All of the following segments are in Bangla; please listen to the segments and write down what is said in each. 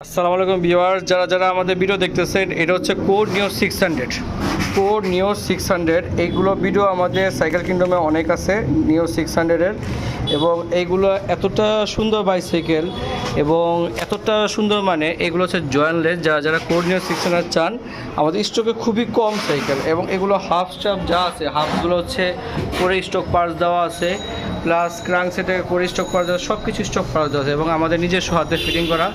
আসসালামু আলাইকুম ভিওয়ার যারা যারা আমাদের ভিডিও দেখতেছেন, এটা হচ্ছে code neo six hundred code neo six hundred এইগুলো ভিডিও আমাদের সাইকেল কিংডমে অনেক আছে নিও সিক্স হান্ড্রেডের এবং এইগুলো এতটা সুন্দর বাইসাইকেল এবং এতটা সুন্দর মানে এগুলো হচ্ছে জয়েন্টলেস যারা যারা কোড নিউজ সিক্স চান, আমাদের স্টকে খুবই কম সাইকেল এবং এগুলো হাফ স্টাফ যা আছে হাফগুলো হচ্ছে করে স্টক পার্স দেওয়া আছে প্লাস ক্রাং সেটে করে স্টক পাওয়া যায় সব কিছু স্টক পাওয়া যাচ্ছে এবং আমাদের নিজস্ব হাতে ফিটিং করা।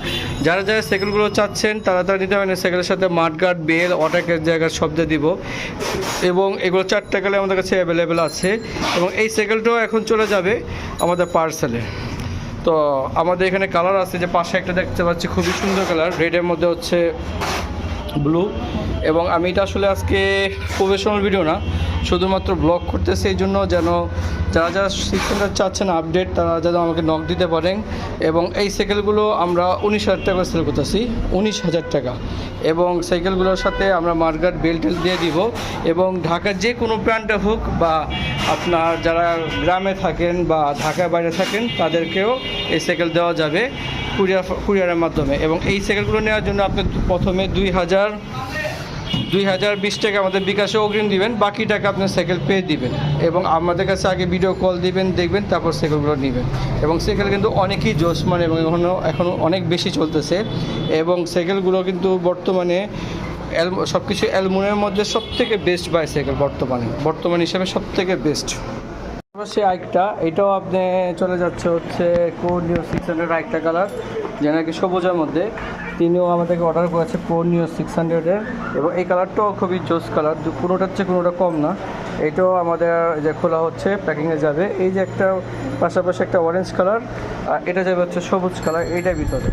যারা যারা সাইকেলগুলো চাচ্ছেন, তারা তারা নিতে পারেন সাইকেলের সাথে মাঠগার্ড বেল অটাকের জায়গার শব্দ দিব এবং এগুলো চারটা কালে আমাদের কাছে অ্যাভেলেবেল আছে এবং এই সাইকেলটাও এখন চলে যাবে। আমাদের পার্সেলে তো আমাদের এখানে কালার আছে যে পাশে একটা দেখতে পাচ্ছি, খুবই সুন্দর কালার রেডের মধ্যে হচ্ছে ব্লু এবং আমি এটা আসলে আজকে প্রফেশনাল ভিডিও না, শুধুমাত্র ব্লগ করতেছি এই জন্য যেন যারা যারা হান্ড্রেড চাচ্ছেন আপডেট তারা যেন আমাকে নক দিতে পারেন। এবং এই সাইকেলগুলো আমরা উনিশ হাজার টাকা সেল করতেছি, উনিশ হাজার টাকা। এবং সাইকেলগুলোর সাথে আমরা মার্গার বেল্ট দিয়ে দিব। এবং ঢাকার যে কোনো প্রান্তে হোক বা আপনার যারা গ্রামে থাকেন বা ঢাকার বাইরে থাকেন, তাদেরকেও এই সাইকেল দেওয়া যাবে কুরিয়ার কুরিয়ারের মাধ্যমে। এবং এই সাইকেলগুলো নেওয়ার জন্য আপনি প্রথমে দুই হাজার দুই হাজার বিশ টাকা আমাদের বিকাশে অগ্রিম দিবেন, বাকি টাকা আপনার সাইকেল পেয়ে দিবেন। এবং আমাদের কাছে আগে ভিডিও কল দিবেন, দেখবেন, তারপর সাইকেলগুলো নেবেন। এবং সাইকেল কিন্তু অনেকই জোশ মানে এবং এখনও এখনও অনেক বেশি চলতেছে। এবং সাইকেলগুলো কিন্তু বর্তমানে সব কিছু অ্যালমুনের মধ্যে সব থেকে বেস্ট বাইসাইকেল বর্তমানে। বর্তমান হিসাবে সব থেকে বেস্ট সে আরেকটা, এটাও আপনি চলে যাচ্ছে হচ্ছে কোর নিউ সিক্স হান্ড্রেড আরেকটা কালার যে নাকি সবুজের মধ্যে। তিনিও আমাদেরকে অর্ডার করেছে কোর নিউ সিক্স হান্ড্রেডের এবং এই কালারটাও খুবই জোস কালার কোনোটার চেয়ে কোনোটা কম না। এটাও আমাদের যে খোলা হচ্ছে প্যাকিংয়ে যাবে। এই যে একটা পাশাপাশি একটা অরেঞ্জ কালার আর এটা যাবে হচ্ছে সবুজ কালার এইটার ভিতরে।